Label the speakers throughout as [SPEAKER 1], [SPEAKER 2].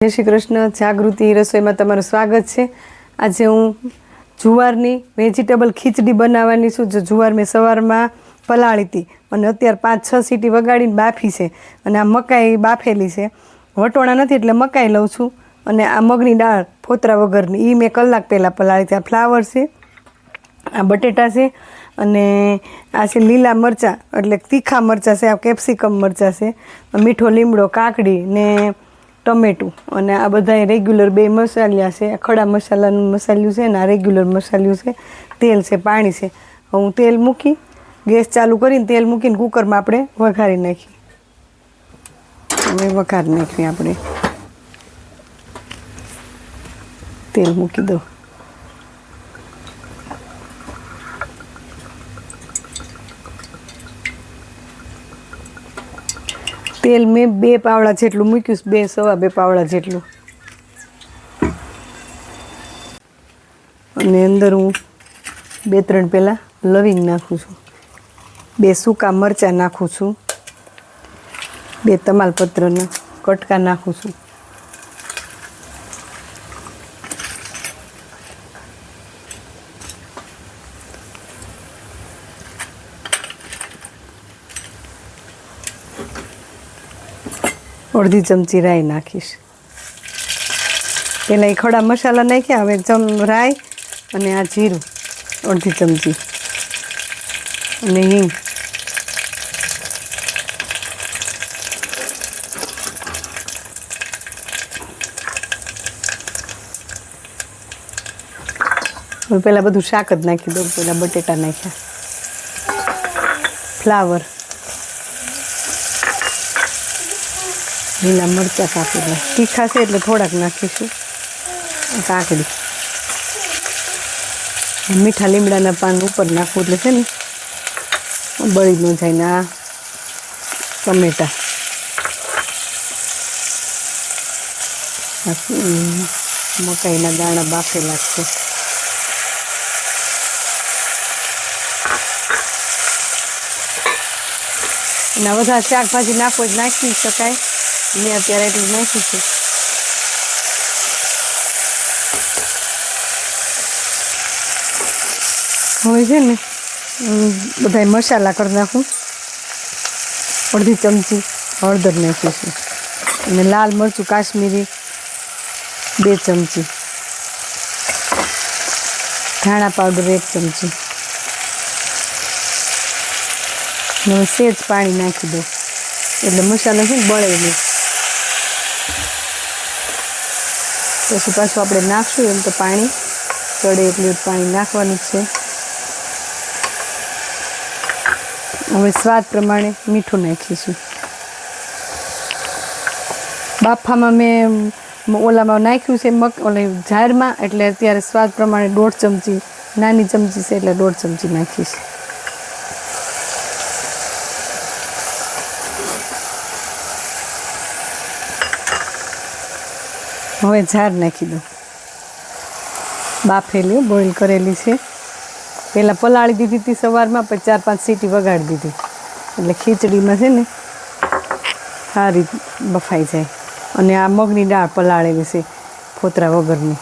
[SPEAKER 1] જય શ્રી કૃષ્ણ. જાગૃતિ રસોઈમાં તમારું સ્વાગત છે. આજે હું જુવારની વેજીટેબલ ખીચડી બનાવવાની છું. જો જુવાર મેં સવારમાં પલાળી હતી અને અત્યારે પાંચ, છ સીટી વગાડીને બાફી છે અને આ મકાઈ બાફેલી છે. વટોણા નથી એટલે મકાઈ લઉં છું અને આ મગની દાળ ફોતરા વગરની. એ મેં કલાક પહેલાં પલાળી હતી. આ ફ્લાવર છે, આ બટેટા છે અને આ છે લીલા મરચાં. એટલે તીખા મરચાં છે, આ કેપ્સિકમ મરચાં છે, મીઠો લીમડો, કાકડી ને ટમેટું. અને આ બધા રેગ્યુલર બે મસાલિયા છે. ખડા મસાલાનું મસાલ્યું છે ને આ રેગ્યુલર મસાલ્યું છે. તેલ છે, પાણી છે. હું તેલ મૂકી, ગેસ ચાલુ કરીને તેલ મૂકીને કુકરમાં આપણે વઘારી નાખીએ. હવે વઘારી નાખીએ આપણે. તેલ મૂકી દો તેલ મેં બે પાવડા જેટલું મૂક્યું બે સવા બે પાવડા જેટલું. અને અંદર હું બે ત્રણ પહેલાં લવિંગ નાખું છું. બે સૂકા મરચાં નાખું છું. બે તમાલપત્રના કટકા નાખું છું. અડધી ચમચી રાઈ નાખીશ. પહેલાં એ ખડા મસાલા નાખ્યા, હવે ચમ રાઈ અને આ જીરું, અડધી ચમચી. અને હિંગ. હવે પહેલાં બધું શાક જ નાખી દઉં પહેલાં બટેટા નાખ્યા. ફ્લાવર. લીલા મરચાં કાપેલા તીખા છે એટલે થોડાક નાખીશું. કાકડી. મીઠા લીમડાના પાન ઉપર નાખવું એટલે છે ને, બળી ન જાય ને આ ટમેટા. મકાઈના દાણા બાફેલા છે. ના બધા શાકભાજી નાખો જ નાખી શકાય. મેં અત્યારે એટલું નાખ્યું છે. હવે છે ને બધા મસાલા કરી નાખું. અડધી ચમચી હળદર નાખીશું અને લાલ મરચું, કાશ્મીરી બે ચમચી. ધાણા પાવડર એક ચમચી. હવે સેજ પાણી નાખી દઉં. એટલે મસાલો ને બળે નહીં. પછી પાછું આપણે નાખશું એમ તો પાણી. ચડે એટલું પાણી નાખવાનું છે. હવે સ્વાદ પ્રમાણે મીઠું નાખીશું. બાફામાં મેં ઓલામાં નાખ્યું છે મગ ઓલે જારમાં, એટલે અત્યારે સ્વાદ પ્રમાણે દોઢ ચમચી, નાની ચમચી છે એટલે દોઢ ચમચી નાખીશ. હવે ઝાડ નાખી દો બાફેલી બોઇલ કરેલી છે. પહેલાં પલાળી દીધી હતી સવારમાં, પછી ચાર પાંચ સીટી વગાડી દીધી. એટલે ખીચડીમાં છે ને સારી બફાઈ જાય. અને આ મગની દાળ પલાળેલી છે, ફોતરા વગરની.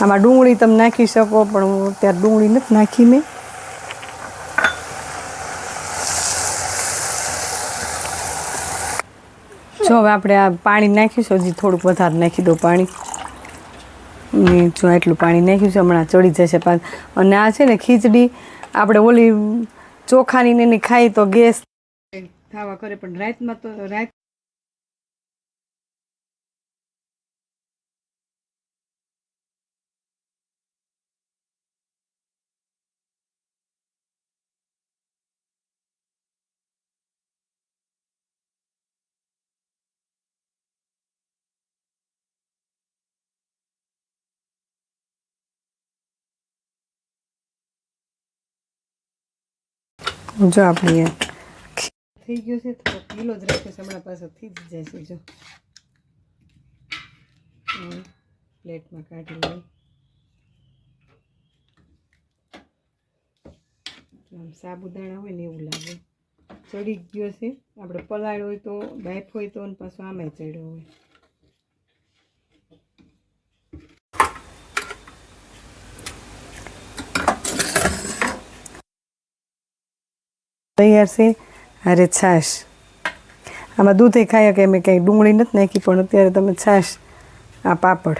[SPEAKER 1] આમાં ડુંગળી તમે નાખી શકો, પણ હું અત્યારે ડુંગળી નથી નાખી મેં. જો હવે આપણે આ પાણી નાખ્યું છે હજી થોડુંક વધારે નાખી દો પાણી. જો એટલું પાણી નાખ્યું છે, હમણાં ચડી જશે અને આ છે ને ખીચડી, આપણે ઓલી ચોખાની ને ખાઈ તો ગેસ. ખાવા કરે, પણ રાતમાં તો રાત જો આપણે થઈ ગયો છે તો પીલો જ છે, હમણાં પાછો થઈ જ જાય છે, જો. પ્લેટમાં કાઢી લઈ. સાબુદાણા હોય ને એવું લાગે. ચડી ગયો છે. આપણે પલાળ હોય તો બાફ હોય તો પાછો આમે ચડ્યો હોય. તૈયાર છે? અરે છાશ. આમાં દૂધે ખાયા કે મેં કંઈ ડુંગળી નથી નાખી, પણ અત્યારે તમે છાશ, આ પાપડ.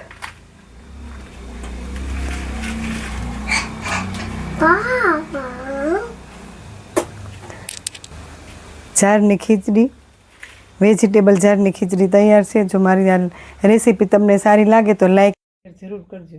[SPEAKER 1] જારની ખીચડી, વેજીટેબલ જારની ખીચડી તૈયાર છે. જો મારી આ રેસીપી તમને સારી લાગે તો લાઈક જરૂર કરજો.